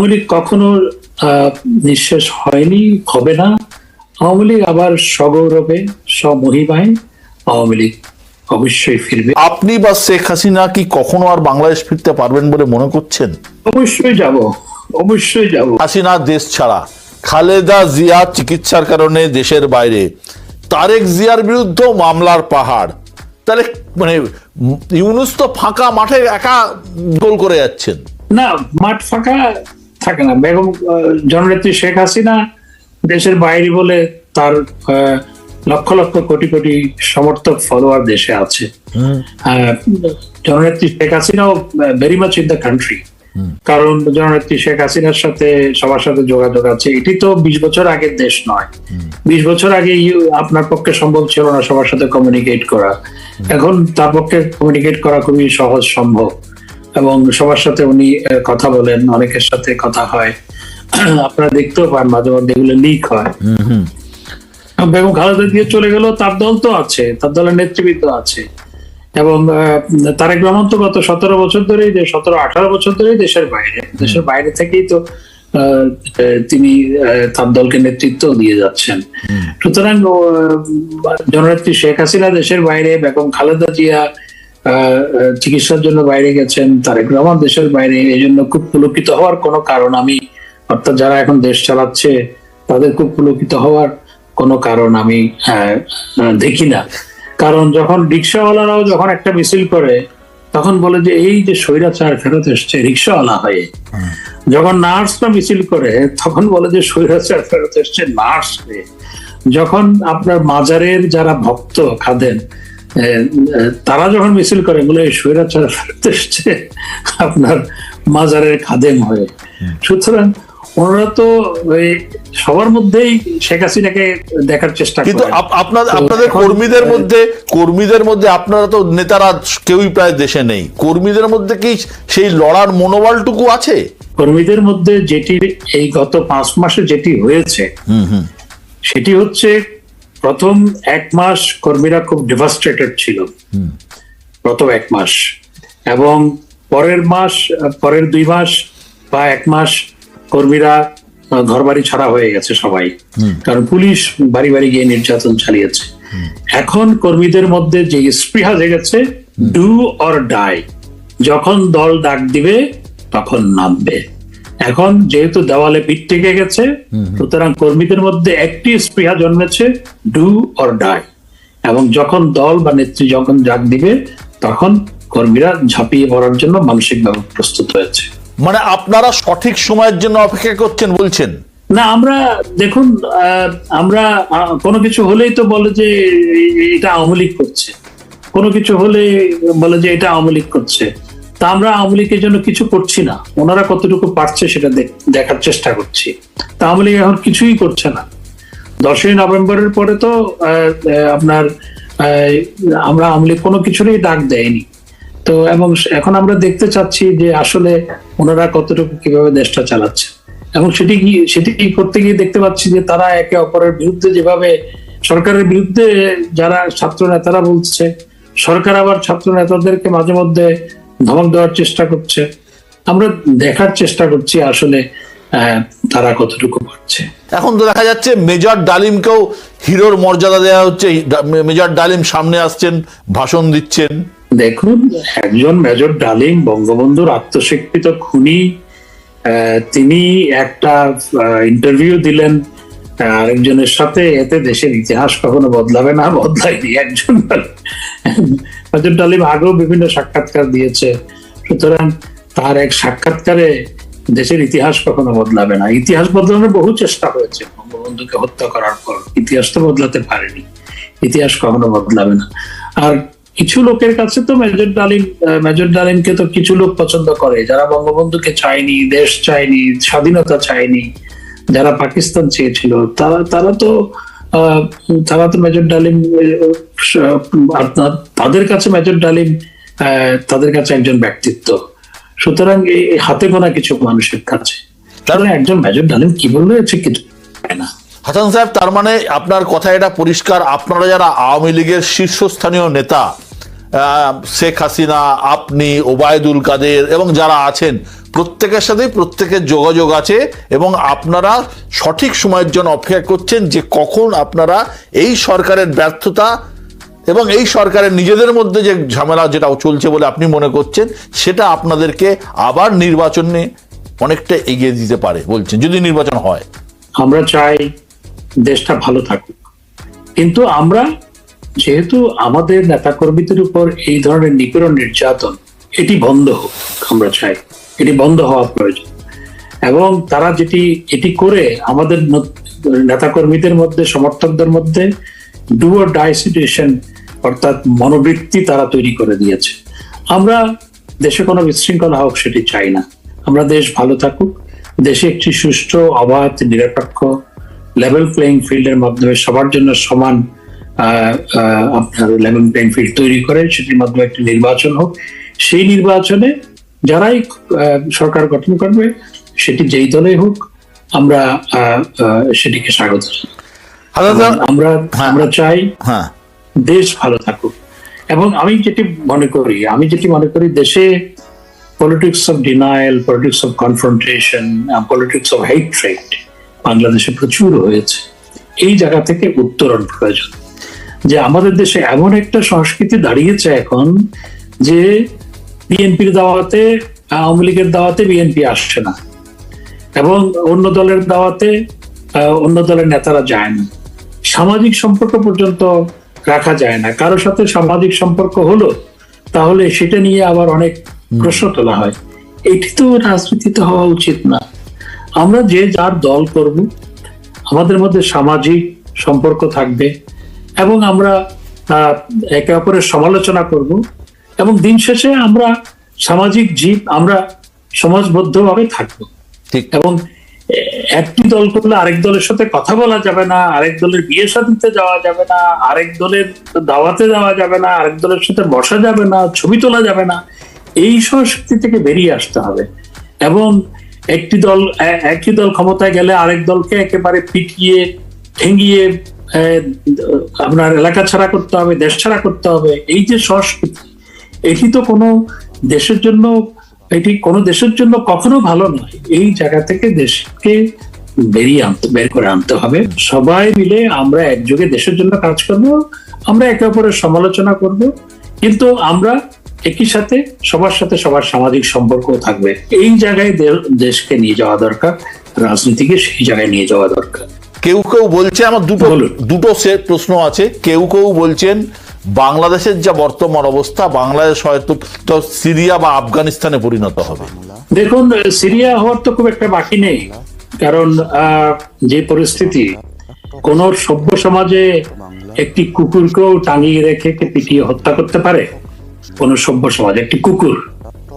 আওয়ামী লীগ কখনো নিঃশেষ হয়নি হবে না। আওয়ামী লীগ আবার সগৌরবে স্বমহিমায় আওয়ামী লীগ অবশ্যই ফিরবে। আপনি বা শেখ হাসিনা কি কখনো আর বাংলাদেশ ফিরতে পারবেন বলে মনে করছেন? অবশ্যই যাব অবশ্যই যাব। হাসিনা দেশ ছাড়া খালেদা জিয়া চিকিৎসার কারণে দেশের বাইরে তারেক জিয়ার বিরুদ্ধে মামলার পাহাড়। তাহলে মানে ইউনুস তো ফাঁকা মাঠে একা গোল করে যাচ্ছেন। না মাঠ ফাঁকা থাকে না। বেগম জননেত্রী শেখ হাসিনা দেশের বাইরে বলে তার লক্ষ লক্ষ কোটি কোটি সমর্থক ফলোয়ার দেশে আছে। জননেত্রী Sheikh হাসিনাও very much in the country কারণ জননেত্রী শেখ হাসিনার সাথে সবার সাথে যোগাযোগ আছে। এটি তো বিশ বছর আগের দেশ নয়। বিশ বছর আগে আপনার পক্ষে সম্ভব ছিল না সবার সাথে কমিউনিকেট করা। এখন তার পক্ষে কমিউনিকেট করা খুবই সহজ সম্ভব। এবং সবার সাথে উনি কথা বলেন অনেকের সাথে কথা হয়। আপনারা দেখতেও পান মাঝে মধ্যে এগুলো লিক হয়। বেগম খালেদা দিয়ে চলে গেল তার দল তো আছে তার দলের নেতৃবৃন্দ আছে। এবং তারেক রহমান তো গত সতেরো বছর ধরেই যে সতেরো আঠারো বছর ধরেই দেশের বাইরে। দেশের বাইরে থেকেই তো তিনি তার দলকে নেতৃত্ব দিয়ে যাচ্ছেন। সুতরাং জননেত্রী শেখ হাসিনা দেশের বাইরে বেগম খালেদা জিয়া চিকিৎসার জন্য বাইরে গেছেন, তারেক রহমান দেশের বাইরে, এই জন্য খুব পুলকিত হওয়ার কোনো কারণ আমি, অর্থাৎ যারা এখন দেশ চালাচ্ছে, তাদের খুব পুলকিত হওয়ার কোনো কারণ আমি দেখি না। কারণ যখন রিক্সাওয়ালারাও যখন একটা মিছিল করে, তখন বলে যে, এই যে স্বৈরাচার ফেরত এসছে, রিক্সাওয়ালা হয়ে। যখন নার্সরা মিছিল করে, তখন বলে যে, স্বৈরাচার ফেরত এসছে, নার্স হয়ে। যখন আপনার মাজারের যারা ভক্ত খাদেন তারা যখন মিছিল করে বলে স্বৈরাচার ফেরত এসছে আপনার মাজারের খাদেম হয়ে। সুতরাং ওনারা তো ওই সবার মধ্যেই শেখ হাসিনাকে দেখার চেষ্টা কিন্তু আপনাদের আপনাদের কর্মীদের মধ্যে কর্মীদের মধ্যে আপনারা তো নেতারা কেউই প্রায় দেশে নেই। কর্মীদের মধ্যে কি সেই লড়ার মনোবলটুকু আছে? কর্মীদের মধ্যে যেটি এই গত পাঁচ মাসে যেটি হয়েছে সেটি হচ্ছে প্রথম এক মাস কর্মীরা খুব ডিভাস্টেটেড ছিল। প্রথম এক মাস। এবং পরের মাস পরের দুই মাস বা এক মাস কর্মীরা ঘর বাড়ি ছাড়া হয়ে গেছে সবাই। কারণ পুলিশ বাড়ি বাড়ি গিয়ে নির্যাতন চালিয়েছে। এখন কর্মীদের মধ্যে যে স্পৃহা জেগেছে ডু অর ডাই যখন দল ডাক দিবে তখন নামবে। এখন যেহেতু দেওয়ালে পিঠ টেকে গেছে সুতরাং কর্মীদের মধ্যে একটি স্পৃহা জন্মেছে ডু অর ডাই। এবং যখন দল বা নেত্রী যখন ডাক দিবে তখন কর্মীরা ঝাঁপিয়ে পড়ার জন্য মানসিকভাবে প্রস্তুত হয়েছে। মানে আপনারা সঠিক সময়ের জন্য অপেক্ষা করছেন বলছেন? না আমরা দেখুন আহ, আমরা কোনো কিছু হলেই তো বলে যে এটা আওয়ামী লীগ করছে। কোনো কিছু হলে বলে যে এটা আওয়ামী লীগ করছে। তা আমরা আওয়ামী লীগের জন্য কিছু করছি না। ওনারা কতটুকু পারছে সেটা দেখ- দেখার চেষ্টা করছি। তা আওয়ামী লীগ এখন কিছুই করছে না। দশই নভেম্বরের পরে তো আপনার আমরা আওয়ামী লীগ কোনো কিছুরই ডাক দেয়নি। তো এবং এখন আমরা দেখতে চাচ্ছি যে আসলে ওনারা কতটুকু কীভাবে দেশটা চালাচ্ছে। এবং সেটি কি সেটি করতে গিয়ে দেখতে পাচ্ছি যে তারা একে অপরের বিরুদ্ধে যেভাবে, সরকারের বিরুদ্ধে যারা ছাত্র নেতারা বলছে, সরকার আবার ছাত্র নেতাদেরকে মাঝে মধ্যে ধমক দেওয়ার চেষ্টা করছে। আমরা দেখার চেষ্টা করছি আসলে তারা কতটুকু পারছে। এখন তো দেখা যাচ্ছে মেজর ডালিমকেও হিরোর মর্যাদা দেওয়া হচ্ছে। মেজর ডালিম সামনে আসছেন ভাষণ দিচ্ছেন। দেখুন একজন মেজর ডালিম বঙ্গবন্ধুর আত্মস্বীকৃত খুনি আহ, তিনি একটা ইন্টারভিউ দিলেন। আরেকজনের সাথে এতে দেশের ইতিহাস কখনো বদলাবে না, বদলায়নি একজন মেজর ডালিম আগেও বিভিন্ন সাক্ষাৎকার দিয়েছে। সুতরাং তার এক সাক্ষাৎকারে দেশের ইতিহাস কখনো বদলাবে না। ইতিহাস বদলানোর বহু চেষ্টা হয়েছে। বঙ্গবন্ধুকে হত্যা করার পর ইতিহাস তো বদলাতে পারেনি। ইতিহাস কখনো বদলাবে না। আর কিছু লোকের কাছে তো মেজর ডালিম মেজর ডালিমকে তো কিছু লোক পছন্দ করে। যারা বঙ্গবন্ধুকে চায়নি, দেশ চায়নি, স্বাধীনতা চায়নি যারা পাকিস্তান চেয়েছিল তারা তারা তো তারা তো মেজর ডালিম আপনার তাদের কাছে মেজর ডালিম তাদের কাছে একজন ব্যক্তিত্ব। সুতরাং এই হাতে গোনা কিছু মানুষের কাছে। তারা একজন মেজর ডালিম কি বললে হচ্ছে কিছু না। হাসান সাহেব তার মানে আপনার কথা এটা পরিষ্কার আপনারা যারা আওয়ামী লীগের শীর্ষস্থানীয় নেতা শেখ হাসিনা, আপনি, ওবায়দুল কাদের এবং যারা আছেন, প্রত্যেকের সাথেই প্রত্যেকের যোগাযোগ আছে এবং আপনারা সঠিক সময়ের জন্য অপেক্ষা করছেন যে কখন আপনারা এই সরকারের ব্যর্থতা এবং এই সরকারের নিজেদের মধ্যে যে ঝামেলা যেটা চলছে বলে আপনি মনে করছেন, সেটা আপনাদেরকে আবার নির্বাচনে অনেকটা এগিয়ে দিতে পারে বলছেন, যদি নির্বাচন হয়। আমরা চাই দেশটা ভালো থাকুক। কিন্তু আমরা যেহেতু আমাদের নেতাকর্মীদের উপর এই ধরনের নিপীড়ন নির্যাতন, এটি বন্ধ হোক, আমরা চাই। এটি বন্ধ হওয়া প্রয়োজন। এবং তারা যেটি, এটি করে আমাদের ন- নেতাকর্মীদের মধ্যে, সমর্থকদের মধ্যে ডুয়ার ডাই সিচুয়েশন অর্থাৎ মনোবৃত্তি তারা তৈরি করে দিয়েছে। আমরা দেশে কোনো বিশৃঙ্খলা হোক, সেটি চাই না। আমরা দেশ ভালো থাকুক। দেশে একটি সুষ্ঠু, অবাধ, নিরপেক্ষ লেভেল প্লেইং ফিল্ডের মাধ্যমে সবার জন্য সমান আপনার লেভেল প্লেইং ফিল্ড তৈরি করে সেটির মাধ্যমে একটি নির্বাচন হোক। সেই নির্বাচনে যারাই সরকার গঠন করবে সেটি যেই দলে হোক আমরা সেটিকে স্বাগত আমরা আমরা চাই হ্যাঁ। দেশ ভালো থাকুক। এবং আমি যেটি মনে করি আমি যেটি মনে করি দেশে politics of denial politics of confrontation politics of hatred বাংলাদেশে প্রচুর হয়েছে। এই জায়গা থেকে উত্তরণ প্রয়োজন। যে আমাদের দেশে এমন একটা সংস্কৃতি দাঁড়িয়েছে এখন যে বিএনপির দাওয়াতে আওয়ামী লীগের দাওয়াতে বিএনপি আসছে না। এবং অন্য দলের দাওয়াতে অন্য দলের নেতারা যায় না। সামাজিক সম্পর্ক পর্যন্ত রাখা যায় না। কারোর সাথে সামাজিক সম্পর্ক হলো তাহলে সেটা নিয়ে আবার অনেক প্রশ্ন তোলা হয়। এটি তো রাজনীতিতে হওয়া উচিত না। আমরা যে যার দল করব আমাদের মধ্যে সামাজিক সম্পর্ক থাকবে। এবং আমরা একে অপরের সমালোচনা করব এবং দিন শেষে আমরা সামাজিক জীব আমরা সমাজবদ্ধভাবে থাকব। ঠিক। এবং একটি দল করলে আরেক দলের সাথে কথা বলা যাবে না আরেক দলের বিয়ে শাদিতে যাওয়া যাবে না আরেক দলের দাওয়াতে যাওয়া যাবে না আরেক দলের সাথে বসা যাবে না ছবি তোলা যাবে না এই সংস্কৃতি থেকে বেরিয়ে আসতে হবে। এবং একটি দল একটি দল ক্ষমতায় গেলে আরেক দলকে একেবারে পিটিয়ে ঠেঙ্গিয়ে আপনার এলাকা ছাড়া করতে হবে, দেশ ছাড়া করতে হবে, এই যে সংস্কৃতি, এটি তো কোনো দেশের জন্য, এটি কোনো দেশের জন্য কখনো ভালো নয়। এই জায়গা থেকে দেশকে বেরিয়ে আনতে, বের করে আনতে হবে। সবাই মিলে আমরা একযোগে দেশের জন্য কাজ করব, আমরা একে অপরের সমালোচনা করব, কিন্তু আমরা একই সাথে সবার সাথে সবার সামাজিক সম্পর্ক থাকবে। এই জায়গায় দেশকে নিয়ে যাওয়া দরকার, রাজনীতিকে সেই জায়গায় নিয়ে যাওয়া দরকার। কেউ কেউ বলছে আমার দুটো। দুটো সে- প্রশ্ন আছে। কেউ কেউ বলছেন বাংলাদেশের যা বর্তমান অবস্থা বাংলাদেশ হয়তো তো সিরিয়া বা আফগানিস্তানে পরিণত হবে। দেখুন সিরিয়া হওয়ার তো খুব একটা বাকি নেই। কারণ আহ, যে পরিস্থিতি কোন সভ্য সমাজে একটি কুকুরকেও টাঙিয়ে রেখে পিটিয়ে হত্যা করতে পারে? কোন সভ্য সমাজ একটি কুকুর।